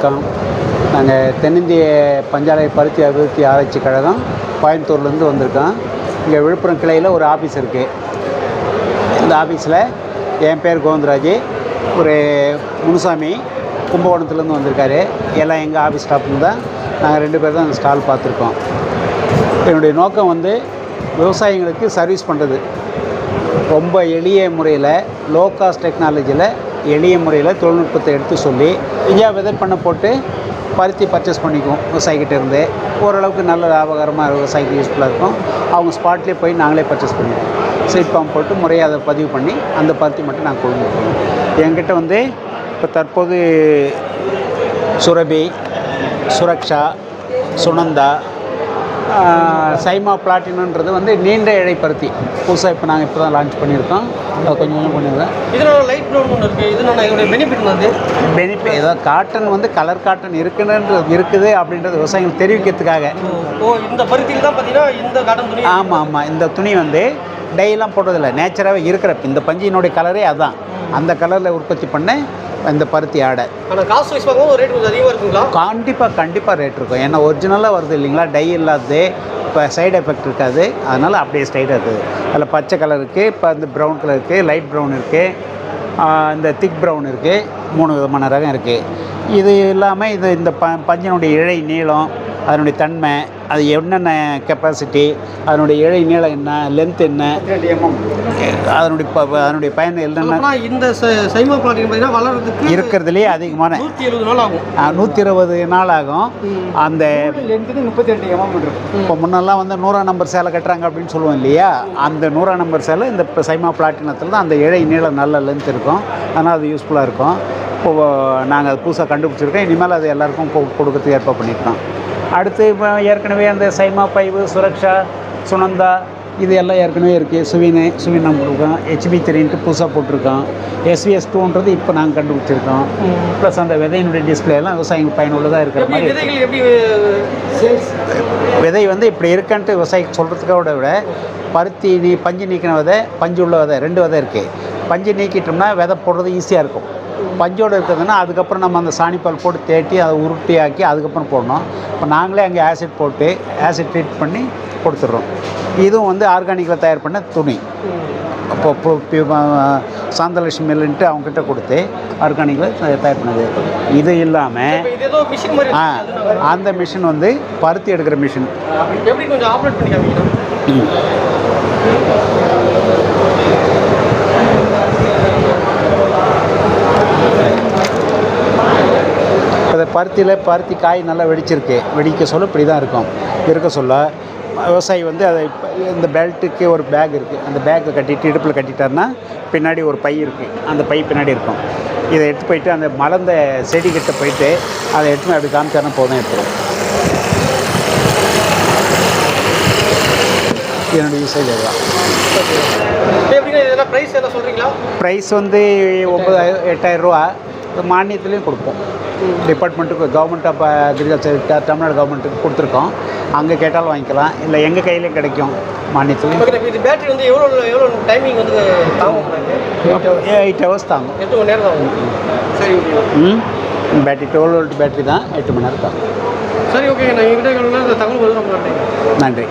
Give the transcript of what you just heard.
வணக்கம். நாங்கள் தென்னிந்திய பஞ்சாலை பருத்தி அபிவிருத்தி ஆராய்ச்சி கழகம் கோயம்புத்தூர்லேருந்து வந்திருக்கோம். இங்கே விழுப்புரம் கிளையில் ஒரு ஆஃபீஸ் இருக்குது இந்த ஆஃபீஸில் என் பேர் கோவிந்தராஜ். ஒரு முனுசாமி கும்பகோணத்துலேருந்து வந்திருக்காரு. எல்லாம் எங்கள் ஆஃபீஸ் ஸ்டாஃப்னு தான். நாங்கள் ரெண்டு பேர் தான் அந்த ஸ்டால் பார்த்துருக்கோம். என்னுடைய நோக்கம் வந்து விவசாயிங்களுக்கு சர்வீஸ் பண்ணுறது. ரொம்ப எளிய முறையில் லோ காஸ்ட் டெக்னாலஜியில் எளிய முறையில் தொழில்நுட்பத்தை எடுத்து சொல்லி இந்தியா விதை பண்ண போட்டு பருத்தி பர்ச்சேஸ் பண்ணிக்குவோம் விவசாயிக்கிட்ட இருந்து. ஓரளவுக்கு நல்ல லாபகரமாக விவசாயிக்கு யூஸ்ஃபுல்லாக இருக்கும். அவங்க ஸ்பாட்லேயே போய் நாங்களே பர்ச்சேஸ் பண்ணிடுவோம் சீட் பம்ப் போட்டு முறையாக அதை பதிவு பண்ணி அந்த பருத்தி மட்டும் நாங்கள் கொள்முதல் என்கிட்ட வந்து இப்போ தற்போது சுரபி சுரக்ஷா சுனந்தா சைமா பிளாட்டினன்றது வந்து நீண்ட இழை பருத்தி புதுசாக இப்போ நாங்கள் இப்போ தான் லான்ச் பண்ணியிருக்கோம். அது கொஞ்சம் கொஞ்சம் பண்ணியிருக்கோம் இதனோட லைட் ப்ரௌன் ஒன்று இருக்குது இதனோட இதோடைய பெனிஃபிட் வந்து பெனிஃபிட் ஏதோ காட்டன் வந்து கலர் காட்டன் இருக்குன்றது இருக்குது அப்படின்றது விவசாயிகள் தெரிவிக்கிறதுக்காக. ஓ இந்த பருத்தியில் தான் பார்த்தீங்கன்னா இந்த காட்டன் துணி ஆமாம் ஆமாம் இந்த துணி வந்து டைலாம் போடுறதில்ல. நேச்சராகவே இருக்கிற இந்த பஞ்சினுடைய கலரே அதான். அந்த கலரில் உற்பத்தி பண்ண இந்த பருத்தி ஆடை. ஆனால் காசு வைஸ் பார்க்கும்போது ரேட் கொஞ்சம் அதிகமாக இருக்குங்களா? கண்டிப்பாக கண்டிப்பாக ரேட் இருக்கும். ஏன்னா ஒரிஜினலாக வருது இல்லைங்களா? டை இல்லாதது இப்போ சைடு எஃபெக்ட் இருக்காது. அதனால் அப்படியே ஸ்ட்ரைட்டாக இருக்குது. அதில் பச்சை கலர் இருக்குது இப்போ இந்த ப்ரௌன் கலர் இருக்குது லைட் ப்ரௌன் இருக்குது இந்த திக் ப்ரௌன் இருக்குது மூணு விதமான ரகம் இருக்குது இது இல்லாமல் இது இந்த ப பஞ்சினுடைய இழை நீளம் அதனுடைய தன்மை அது என்னென்ன கெப்பாசிட்டி அதனுடைய இழை நீளம் என்ன லென்த் என்ன அதனுடைய ப அதனுடைய பயன் என்னென்ன இந்த சைமா பிளாட்டின் பார்த்தீங்கன்னா வளர்றதுக்கு இருக்கிறதுலே அதிகமான நூற்றி எழுபது நாள் ஆகும். நூற்றி இருபது நாள் ஆகும். அந்த முப்பத்தி ரெண்டு எம்எம் இப்போ முன்னெல்லாம் வந்து நூறாம் நம்பர் சேலை கட்டுறாங்க அப்படின்னு சொல்லுவோம் இல்லையா? அந்த நூறாம் நம்பர் சேலை இந்த சைமா பிளாட்டினத்தில் தான் அந்த இழை நீளம் நல்ல லென்த் இருக்கும். அதனால் அது யூஸ்ஃபுல்லாக இருக்கும். இப்போ நாங்கள் அது புதுசாக கண்டுபிடிச்சிருக்கோம். இனிமேல் அது எல்லாருக்கும் கொ- கொடுக்கறதுக்கு ஏற்பாடு பண்ணியிருக்கோம். அடுத்து இப்போ ஏற்கனவே அந்த சைமா பைவு சுரக்ஷா சுனந்தா இது எல்லாம் ஏற்கனவே இருக்குது சுவினு சுவின் நம்ம ஹெச்பி த்ரீன்ட்டு புதுசாக போட்டிருக்கோம் எஸ்விஎஸ் டூன்றது இப்போ நாங்கள் கண்டுபிடிச்சிருக்கோம். ப்ளஸ் அந்த விதையினுடைய டிஸ்பிளே எல்லாம் விவசாயிகள் பயனுள்ளதாக இருக்கிற மாதிரி விதை வந்து இப்படி இருக்குன்ட்டு விவசாயிக்கு சொல்கிறதுக்கோட விட பருத்தி நீ பஞ்சு நீக்கின விதை பஞ்சு உள்ள விதை ரெண்டு விதை இருக்குது பஞ்சு நீக்கிட்டோம்னா விதை போடுறது ஈஸியாக இருக்கும். பஞ்சோடு இருக்கிறதுனா அதுக்கப்புறம் நம்ம அந்த சாணிப்பால் போட்டு தேட்டி அதை உருட்டி ஆக்கி அதுக்கப்புறம் போடணும். இப்போ நாங்களே அங்கே ஆசிட் போட்டு ஆசிட் ட்ரீட் பண்ணி கொடுத்துட்றோம். இதுவும் வந்து ஆர்கானிக்கில் தயார் பண்ண துணி. அப்போ இப்போ சாந்தலட்சுமி மில்லுன்ட்டு அவங்ககிட்ட கொடுத்து ஆர்கானிக்கில் தயார் பண்ணது. இது இல்லாமல் ஆ அந்த மிஷின் வந்து பருத்தி எடுக்கிற மிஷின் எப்படி கொஞ்சம் ஆப்ரேட் பண்ணி காமிக்கணும் இப்போ பருத்தியில் பருத்தி காய் நல்லா வெடிச்சிருக்கு. வெடிக்க சொல்ல இப்படி தான் இருக்கும். இருக்க சொல்ல விவசாயி வந்து அதை இப்ப இந்த பெல்ட்டுக்கு ஒரு பேக் இருக்குது அந்த பேக்கை கட்டிட்டு இடுப்பில் கட்டிட்டாருன்னா பின்னாடி ஒரு பை இருக்குது அந்த பை பின்னாடி இருக்கும். இதை எடுத்து போயிட்டு அந்த மலர்ந்த செடி கிட்ட போயிட்டு அதை எடுத்து அப்படி காமிச்சாருன்னா போதும் எடுத்துரும் என்னுடைய யூசேஜ் அதுதான். ப்ரைஸ் வந்து ஒம்பதாயிரம் எட்டாயிரம் ரூபா. மானியத்துலேயும் கொடுப்போம். டிபார்ட்மெண்ட்டுக்கு கவர்மெண்ட் ஆஃப் அக்ரிகல்ச்சர் தமிழ்நாடு கவர்மெண்ட்டுக்கு கொடுத்துருக்கோம். அங்கே கேட்டாலும் வாங்கிக்கலாம். இல்லை எங்கள் கையிலே கிடைக்கும் இப்போ இது பேட்டரி வந்து எவ்வளோ எவ்வளோ டைமிங் வந்து தாங்கும் எயிட் ஹவர்ஸ் தாங்கும். எட்டு மணி நேரம் தாங்கும். சரி ஓகே. ம்? பேட்டரி டுவெல் வோல்ட் பேட்டரி தான். எட்டு மணி நேரம் தாங்கும். சரி ஓகே. நான் எங்கிட்ட இந்த தகவல் நன்றி நன்றி.